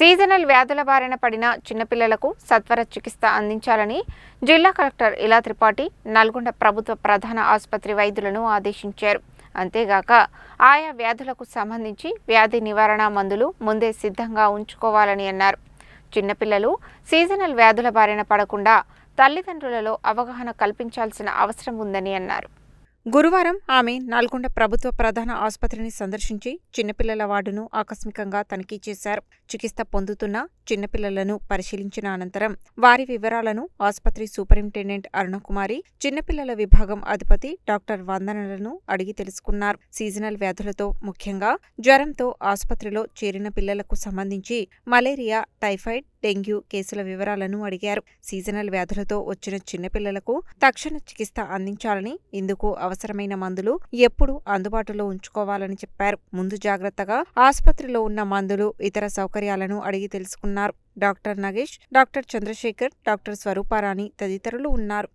Seasonal వ్యాధుల బారిన పడిన చిన్నపిల్లలకు సత్వర చికిత్స అందించాలని జిల్లా కలెక్టర్ ఇలా త్రిపాఠి నల్గొండ ప్రభుత్వ ప్రధాన ఆసుపత్రి వైద్యులను ఆదేశించారు. అంతేగాక ఆయా వ్యాధులకు సంబంధించి వ్యాధి నివారణ మందులు ముందే సిద్ధంగా ఉంచుకోవాలని అన్నారు. చిన్నపిల్లలు సీజనల్ వ్యాధుల బారిన పడకుండా తల్లిదండ్రులలో అవగాహన కల్పించాల్సిన అవసరం ఉందని అన్నారు. గురువారం ఆమె నల్గొండ ప్రభుత్వ ప్రధాన ఆసుపత్రిని సందర్శించి చిన్నపిల్లల వార్డును ఆకస్మికంగా తనిఖీ చేశారు. చికిత్స పొందుతున్న చిన్నపిల్లలను పరిశీలించిన అనంతరం వారి వివరాలను ఆసుపత్రి సూపరింటెండెంట్ అరుణకుమారి చిన్నపిల్లల విభాగం అధిపతి డాక్టర్ వందనలను అడిగి తెలుసుకున్నారు. సీజనల్ వ్యాధులతో ముఖ్యంగా జ్వరంతో ఆసుపత్రిలో చేరిన పిల్లలకు సంబంధించి మలేరియా టైఫాయిడ్ డెంగ్యూ కేసుల వివరాలను అడిగారు. సీజనల్ వ్యాధులతో వచ్చిన చిన్నపిల్లలకు తక్షణ చికిత్స అందించాలని ఇందుకు అవసరమైన మందులు ఎప్పుడు అందుబాటులో ఉంచుకోవాలని చెప్పారు. ముందు జాగ్రత్తగా ఆసుపత్రిలో ఉన్న మందులు ఇతర సౌకర్యాలను అడిగి తెలుసుకున్నారు. Doctor Nagesh doctor Chandrasekhar doctor Swarooparani తదితరులు ఉన్నారు.